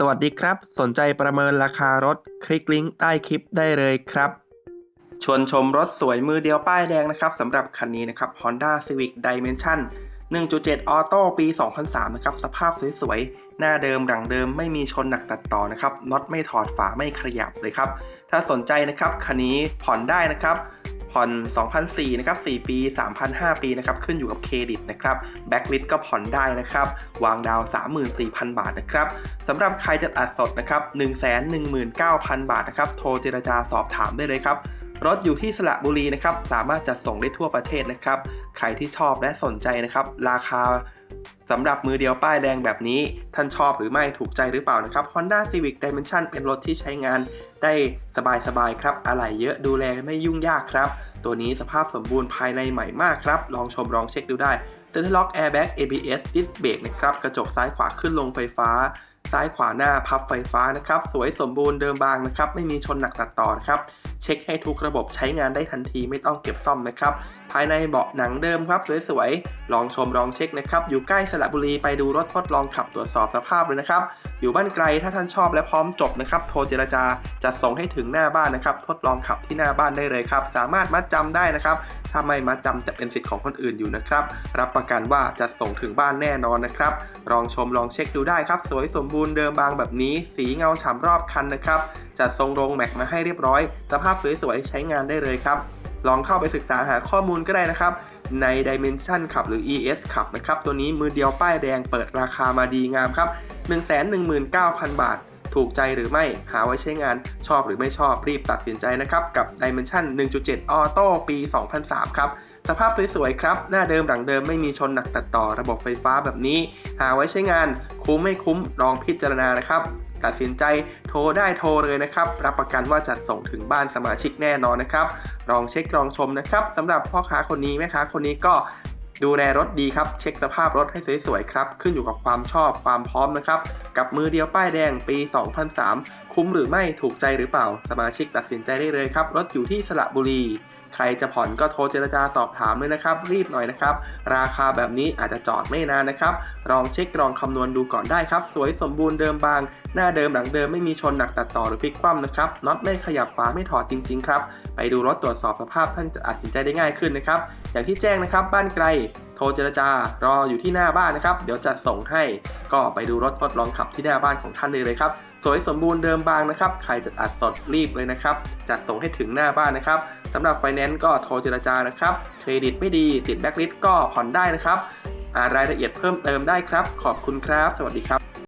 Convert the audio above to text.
สวัสดีครับ สนใจประเมินราคารถคลิกลิงก์ใต้คลิปได้เลยครับ ชวนชมรถสวยมือเดียวป้ายแดงนะครับสำหรับคันนี้นะครับ Honda Civic Dimension 1.7ออโต้ปี 2003 นะครับ สภาพสวยๆ หน้าเดิมหลังเดิมไม่มีชนหนักตัดต่อนะครับน็อตไม่ถอดฝาไม่ขยับเลยครับ ถ้าสนใจนะครับ คันนี้ผ่อนได้นะครับ ผ่อน2,004นะครับ4ปี 3,005 ปีนะครับขึ้นอยู่กับเครดิตนะครับแบ็กลิสก็ผ่อนได้นะครับวางดาว 34,000 บาทนะครับสำหรับใครจะอัดสดนะครับ119,000 บาทนะครับโทรเจรจาสอบถามได้เลยครับรถอยู่ที่สระบุรีนะครับ สามารถจัดส่งได้ทั่วประเทศนะครับ ใครที่ชอบและสนใจนะครับ ราคา สำหรับมือเดียวป้ายแดงแบบนี้ ท่านชอบหรือไม่ถูกใจหรือเปล่านะครับ Honda Civic Dimension เป็นรถที่ใช้งานได้สบายๆครับอะไหล่เยอะดูแลไม่ยุ่งยากครับ ตัวนี้สภาพสมบูรณ์ภายในใหม่มากครับ ลองชมลองเช็คดูได้ Center Lock Airbag ABS ดิสเบรกนะครับ กระจกซ้ายขวาขึ้นลงไฟฟ้า ซ้ายขวาหน้าพับไฟฟ้านะครับ สวยสมบูรณ์เดิมบางนะครับ ไม่มีชนหนักตัดต่อนะครับ เช็คให้ทุกระบบใช้งานได้ทันทีไม่ต้องเก็บซ่อมนะครับ ภายในเบาะหนังเดิมครับ สวยๆ ลองชมลองเช็คนะครับ อยู่ใกล้สระบุรีไปดูรถทดลองขับตรวจสอบสภาพเลยนะครับ อยู่บ้านไกลถ้าท่านชอบและพร้อมจบนะครับ โทรเจรจาจัดส่งให้ถึงหน้าบ้านนะครับ ทดลองขับที่หน้าบ้านได้เลยครับ สามารถมัดจำได้นะครับ ถ้าไม่มัดจำจะเป็นสิทธิ์ของคนอื่นอยู่นะครับ รับประกันว่าจะส่งถึงบ้านแน่นอนนะครับ ลองชมลองเช็คดูได้ครับ สวยสมบูรณ์เดิมบางแบบนี้ สีเงาฉ่ำรอบคันนะครับ จัดทรงโรงแม็กมาให้เรียบร้อย สภาพสวยๆ ใช้งานได้เลยครับ ลองเข้าไปศึกษาหาข้อมูลก็ได้นะครับ ใน Dimension ขับหรือ ES ขับนะครับ ตัวนี้มือเดียวป้ายแดงเปิดราคามาดีงามครับ 119,000 บาท ถูกใจหรือไม่หาไว้ใช้งานชอบหรือไม่ชอบรีบตัดสินใจนะครับ กับ Dimension 1.7 Auto ปี 2003 ครับ สภาพสวยๆ ครับ หน้าเดิมหลังเดิมไม่มีชนหนักตัดต่อระบบไฟฟ้าแบบนี้ หาไว้ใช้งาน คุ้มไม่คุ้มลองพิจารณานะครับตัดสินใจโทรได้โทรเลยนะครับ รับประกันว่าจัดส่งถึงบ้านสมาชิกแน่นอนนะครับ ลองเช็คลองชมนะครับสำหรับพ่อค้าคนนี้แม่ค้าคนนี้ก็ ดูแลรถดีครับ เช็คสภาพรถให้สวยๆครับ ขึ้นอยู่กับความชอบความพร้อมนะครับ กับมือเดียวป้ายแดงปี 2003 คุ้มหรือไม่ถูกใจหรือเปล่า สมาชิกตัดสินใจได้เลยครับ รถอยู่ที่สระบุรี ใครจะผ่อนก็โทรเจรจาสอบถามเลยนะครับ รีบหน่อยนะครับ ราคาแบบนี้อาจจะจอดไม่นานนะครับ ลองเช็คลองคำนวณดูก่อนได้ครับ สวยสมบูรณ์เดิมบาง หน้าเดิมหลังเดิมไม่มีชนหนักตัดต่อหรือพลิกคว่ำนะครับน็อตไม่ขยับฝาไม่ถอดจริง ๆ ครับ ไปดูรถตรวจสอบสภาพท่านจะตัดสินใจได้ง่ายขึ้นนะครับ อย่างที่แจ้งนะครับ บ้านไกล โทรเจรจารออยู่ที่หน้าบ้านนะครับ เดี๋ยวจัดส่งให้ก็ไปดูรถทดลองขับที่หน้าบ้านของท่านเลยเลยครับ สวยสมบูรณ์เดิมบางนะครับ ใครจะอัดสดรีบเลยนะครับ จัดส่งให้ถึงหน้าบ้านนะครับสำหรับไฟแนนซ์ก็โทรเจรจานะครับ เครดิตไม่ดีติดแบ็คลิสต์ก็ผ่อนได้นะครับอ่านรายละเอียดเพิ่มเติมได้ครับ ขอบคุณครับ สวัสดีครับ